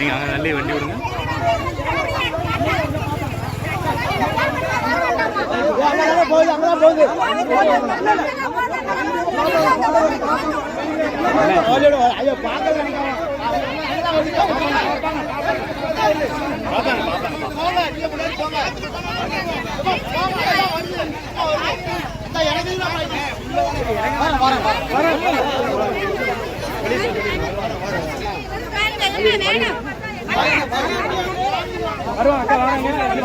நீங்கள் அங்கே நல்லே வண்டி விடுங்க போகுது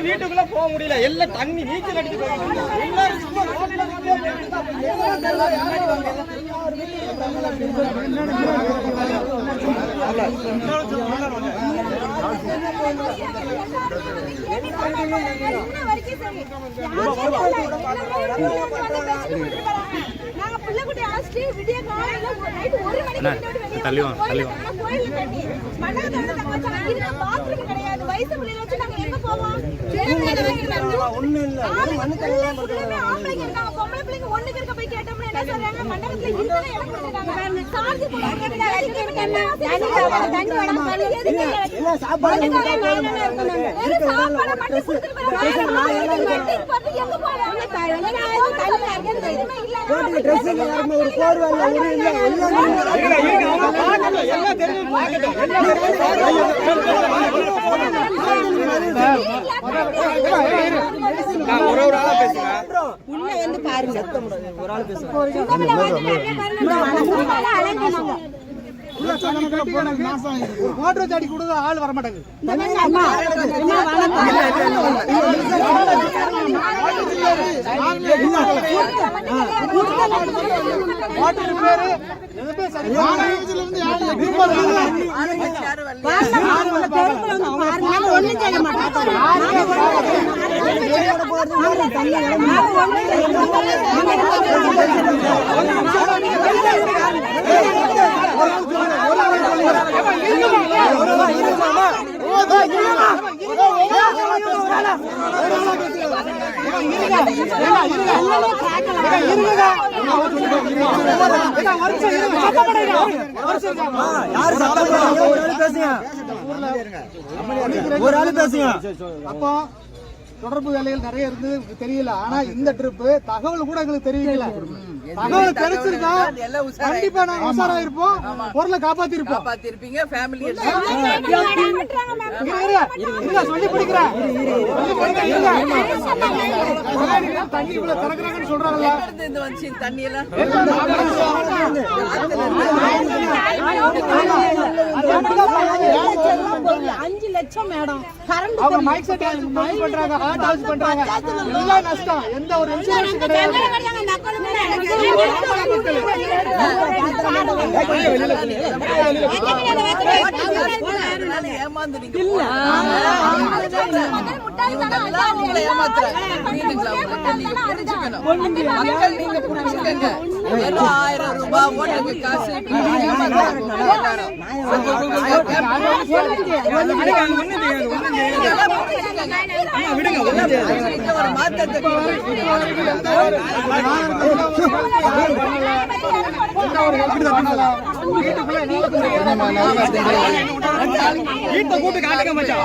வீட்டுக்குள்ள போக முடியல எல்லாம் தண்ணி நீச்சல் அடிச்சு வரைக்கும் எல்லாரும் தள்ளி வாங்க. தள்ளி வாங்க. ஆம்பளைங்க இருக்காங்க. பொம்பளை பிள்ளைங்க ஒண்ணுக்கு இருக்க போய் கேட்டோம்னா என்ன சொல்றாங்க? மண்டபத்துல இருக்குன்னு இடம் கொடுத்துட்டாங்க. சார்ஜ். என்ன இல்ல சாப்பாடு சாப்பாடை மட்டும் கொடுத்துட்டு போறாங்க. எங்க போறாங்க? ட்ரெஸ் எல்லாருமே ஒரு போர்வை ஒரு இல்ல எல்லாம் ஒரு ஒரு ஆளா பேசுங்க. உள்ள வந்து பாருங்க ஒரு ஆள் பேசுங்க மோட்டர் சாடி கொடுக்க ஆள் வர மாட்டாங்க மோட்டர் பேரு எதுவுமே சரி மாநகராட்சியில இருந்து யாரும் எதுவும் ஒண்ணும் செய்ய மாட்டாங்க யாரு சத்தம் போடுறாங்க? ஒரு ஆள் பேசுங்க. அப்போ தொடர்பு வேலைகள் நிறைய இருந்து தெரியல. ஆனா இந்த ட்ரிப் தகவல் கூட எங்களுக்கு தெரியல தகவல் கிடைச்சிருக்கா? கண்டிப்பா நாங்க உஷாரா இருப்போம் பொருளை காப்பாத்தி இருப்போம் பார்த்திருப்பீங்க ஃபேமிலி சொல்லி பிடிக்கிறேன். சொல்லி பிடிக்கிறேன், இருங்க. கொள்ளையடிக்கிற தண்ணி இவ்வளவு திறக்கிறாங்கன்னு சொல்றாங்கல்ல. இருந்து வந்துச்சு தண்ணி எல்லாம் அஞ்சு லட்சம் மேடம். கரண்ட் அவங்க மைக் செட் மைக் பண்றாங்க. ஹார்ட் ஹவுஸ் பண்றாங்க எல்லாம் நஷ்டம் எந்த ஒரு இன்சூரன்ஸ் கிடையாது ஏமாத்துறாங்க ஏதோ ஆயிரம் ரூபாய் ஓட்டுக்கு காசு ஒரு வீட்டை கூட்டு காட்டுங்க மச்சான்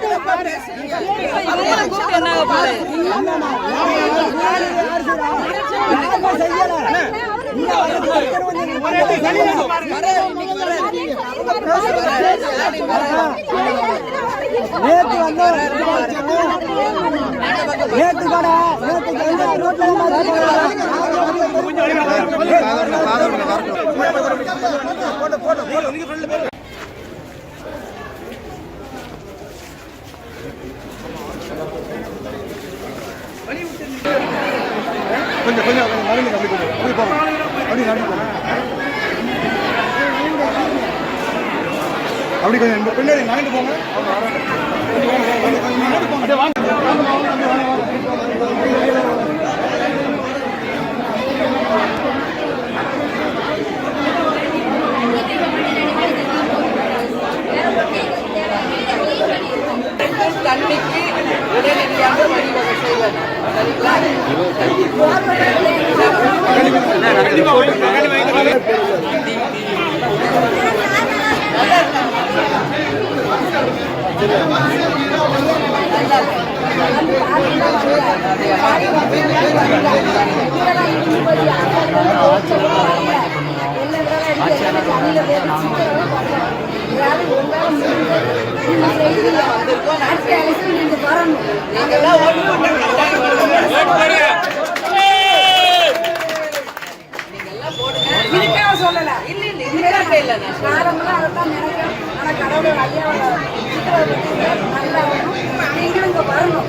நேத்து வந்து. நேத்து கூட நேத்து ரோட்ல கொஞ்சம் கொஞ்சம் நடந்து அப்படி கொஞ்சம் அப்படி போங்க அப்படி நடுங்க போங்க அப்படி கொஞ்சம் பின்னாடி நடந்து போங்க நடந்து வராங்க. வாங்க, போங்க. வாங்க. வாங்க, வாங்க, சொல்லல இல்ல, இல்ல, இல்ல சொல்றேன். நார்மலா அதைத்தான் நினைக்கிறோம் ஆனா கடவுளோட ஐயாவோட சித்திரவதை நல்லா நீங்களும் இங்க வரணும்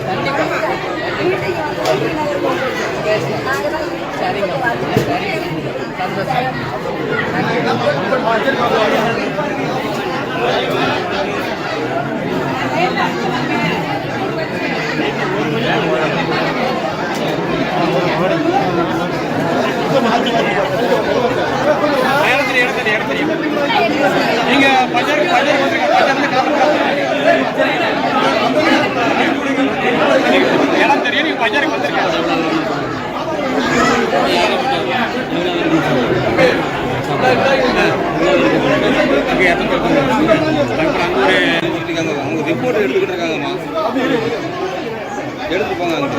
வீட்டுக்கு வந்து நகர் போட்டு தான் சரிங்க நீங்க பஞ்சாயத்து பஞ்சாயத்து வந்துருங்க தெரியும் நீங்க பஜாருக்கு வந்திருக்கீங்க. அவங்க ரிப்போர்ட் எடுத்துக்கிட்டு இருக்காங்கம்மா எடுத்து போங்க அங்கே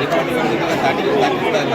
ரிப்போர்ட் தட்டி தட்டி கூடாது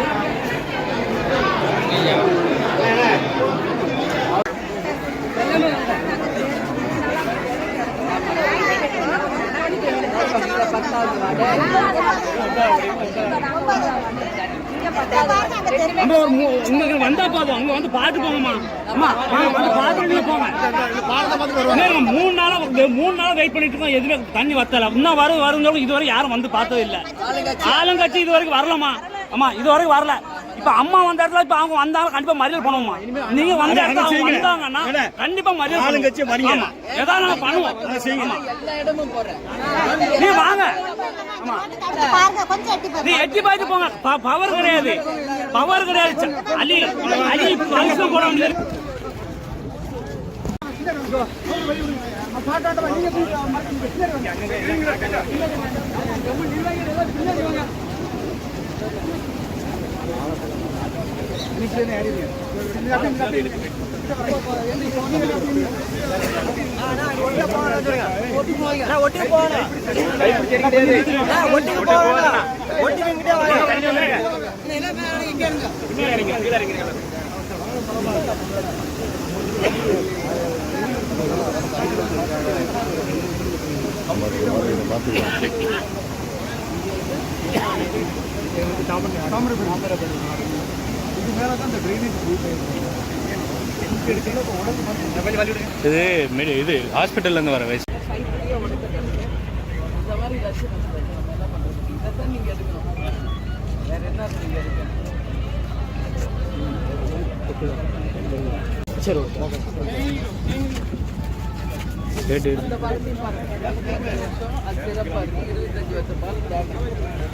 வந்தா போதும். அங்க வந்து பாட்டு போங்கம்மா. அம்மா நாங்க வந்து பாத்துட்டு போங்க மூணு நாளா மூணு நாளா வெயிட் பண்ணிட்டு இருக்கோம் எதுவுமே தண்ணி வத்தல. இன்னும் வரும் வருங்க இதுவரை யாரும் வந்து பார்த்தது இல்ல. ஆளுங்கட்சி இது வரைக்கும் வரலமா அம்மா இது வரைக்கும் வரல. இப்ப அம்மா வந்த இடத்துல இப்ப அவங்க வந்தாலும் கண்டிப்பா மறியல் பண்ணுவோமா நீங்க வந்த இடத்துல அவங்க வந்தாங்கன்னா கண்டிப்பா மறியல் வரீங்க ஏதாவது நாங்க பண்ணுவோம். நீ வாங்க. ஆமா. பாருங்க கொஞ்சம் எட்டி நீ எட்டி பார்த்து போங்க. ப- பவர் கிடையாது. பவர் கிடையாது. அலி அலி மனுஷன் போட முடியாது ஒட்டி போகணும் ஒட்டி போகணும் ஒட்டி நின்றுட்டே வாங்க பார்த்துக்கலாம் இது மெடி இது ஹாஸ்பிட்டல்ல இருந்து வர வயசு. இந்த மாதிரி ரஷ் நம்ம என்ன பண்றது இதைத்தான் நீங்க எடுக்கணும் வேறு என்ன நீங்க எடுக்கணும் அந்த பாலத்தையும் அது வருஷம் பால்